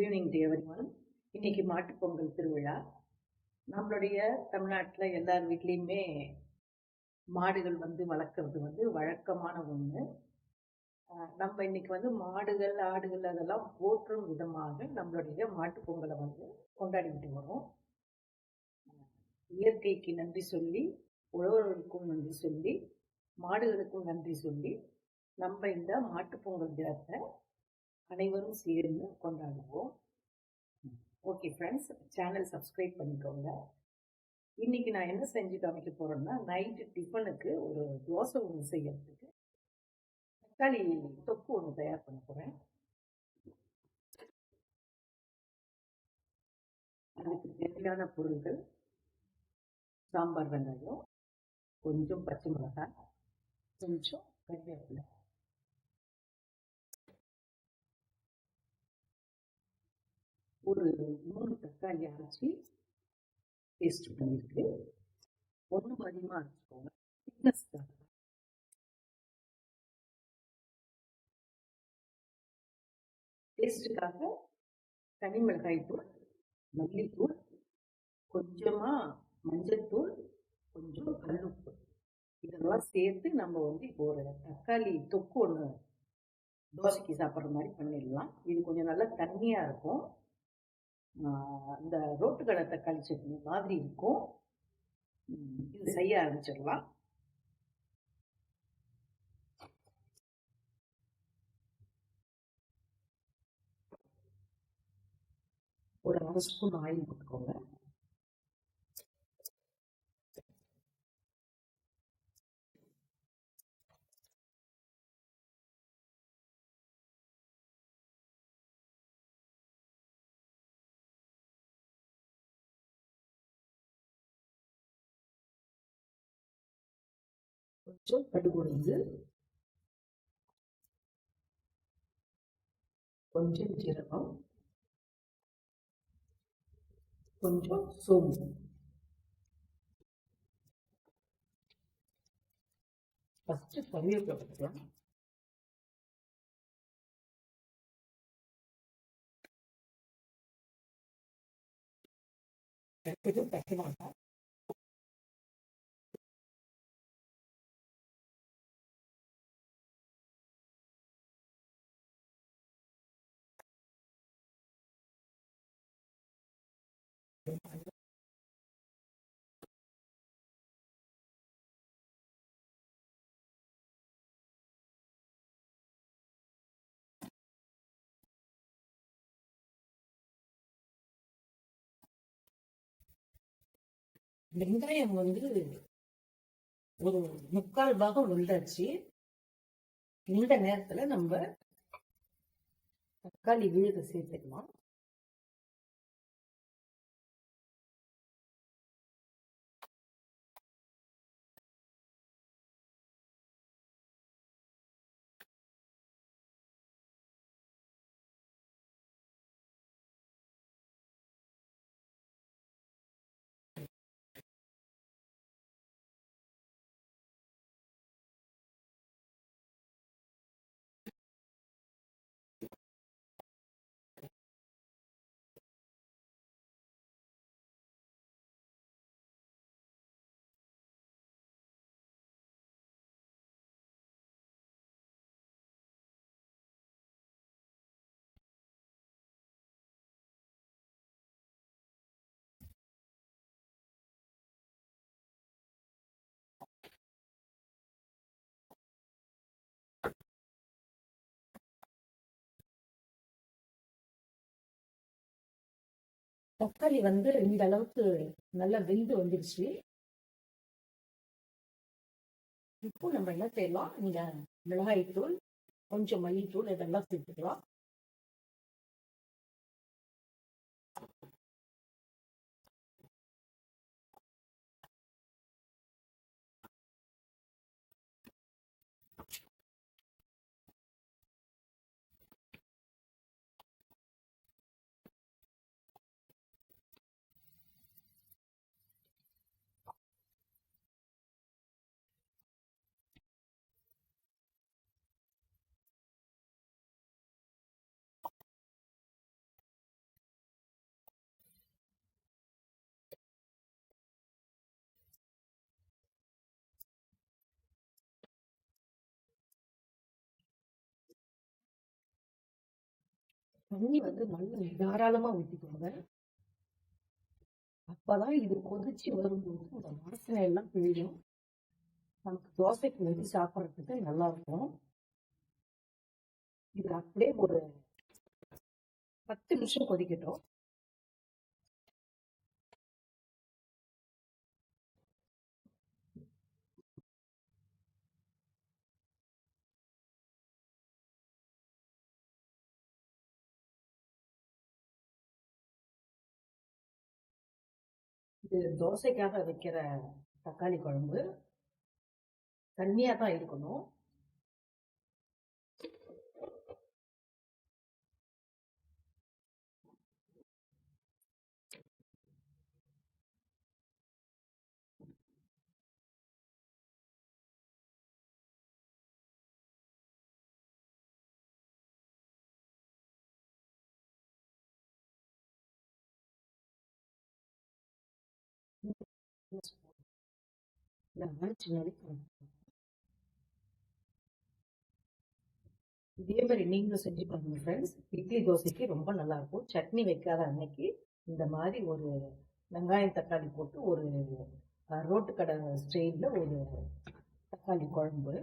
Good evening to everyone இன்னைக்கு மாட்டுப்பொங்கல் திருவிழா. நம்மளுடைய தமிழ்நாட்டில் எல்லார் வீட்லேயுமே மாடுகள் வந்து வளர்க்குறது வந்து வழக்கமான ஒன்று நம்ம இன்னைக்கு வந்து மாடுகள் ஆடுகள் அதெல்லாம் போற்றும் விதமாக நம்மளுடைய மாட்டுப்பொங்கலை வந்து கொண்டாடிக்கிட்டு வரோம். இயற்கைக்கு நன்றி சொல்லி உழவர்களுக்கும் நன்றி சொல்லி மாடுகளுக்கும் நன்றி சொல்லி நம்ம இந்த மாட்டுப்பொங்கல் தினத்தை அனைவரும் சேர்ந்து கொண்டாடுவோம். ஓகே ஃப்ரெண்ட்ஸ் சேனல் சப்ஸ்கிரைப் பண்ணிக்கோங்க. இன்னைக்கு நான் என்ன செஞ்சு காமிக்க போறேன்னா நைட்டு டிஃபனுக்கு ஒரு தோசை ஒன்று செய்யறதுக்கு தக்காளி தொக்கு ஒன்று தயார் பண்ண போறேன். அதுக்கு தேவையான பொருட்கள் சாம்பார் வெங்காயம் கொஞ்சம் பச்சை மிளகாய் கொஞ்சம் கருவேப்பிலை. ஒரு மூணு தக்காளி அரைச்சி பேஸ்ட் பண்ணியிருக்கு ஒன்றும் அதிகமாக அரைச்சிக்கோங்க. திக்னஸ்க்காக டேஸ்ட்டுக்காக தனி மிளகாய் தூள் மல்லித்தூள் கொஞ்சமாக மஞ்சள் கொஞ்சம் கல்லுப்பு இதெல்லாம் சேர்த்து நம்ம வந்து இப்போ ஒரு தக்காளி தொக்கு ஒன்று தோசைக்கு சாப்பிட்ற மாதிரி பண்ணிடலாம். இது கொஞ்சம் நல்லா தண்ணியாக இருக்கும். இந்த ரோட்டு கடை தக்காளி சட்னி மாதிரி இருக்கும். இது செய்ய ஆரம்பிச்சிடலாம். ஒரு அரை ஸ்பூன் ஆயில் போட்டுக்கோங்க. கொஞ்சம் கடுகுடைந்து கொஞ்சம் ஜீரகம் கொஞ்சம் சோம்பு. ஃபஸ்ட்டு கருவேப்பிலை போட்டுக்கலாம் பச்சை மிளகாய் வெங்காயம் வந்து ஒரு முக்கால் பாகம் வந்தாச்சு இந்த நேரத்துல நம்ம தக்காளி விழுத சேர்த்துக்கலாம். தக்காளி வந்து இந்த அளவுக்கு நல்லா வெந்து வந்துருச்சு. இப்போ நம்ம என்ன செய்யலாம்? இந்த மிளகாய் தூள் கொஞ்சம் மல்லித்தூள் இதெல்லாம் சேர்த்துக்கலாம். தண்ணி வந்து நல்லா தாராளமா ஊத்திக்கோங்க. அப்பதான் இது கொதிச்சு வரும்போது இந்த வாசனை எல்லாம் பிழியும் நமக்கு தோசைக்கு வச்சு சாப்பிட்றதுக்கு நல்லா இருக்கும். இது அப்படியே ஒரு பத்து நிமிஷம் கொதிக்கட்டும். இது தோசைக்காக வைக்கிற தக்காளி குழம்பு தண்ணியாக தான் இருக்கணும். இதே மாதிரி நீங்களும் செஞ்சு பாருங்க ஃப்ரெண்ட்ஸ் இட்லி தோசைக்கு ரொம்ப நல்லா இருக்கும் சட்னி வைக்காத அன்னைக்கு இந்த மாதிரி ஒரு வெங்காயம் தக்காளி போட்டு ஒரு ரோட்டு கடை ஸ்டைலில் ஒரு தக்காளி குழம்பு.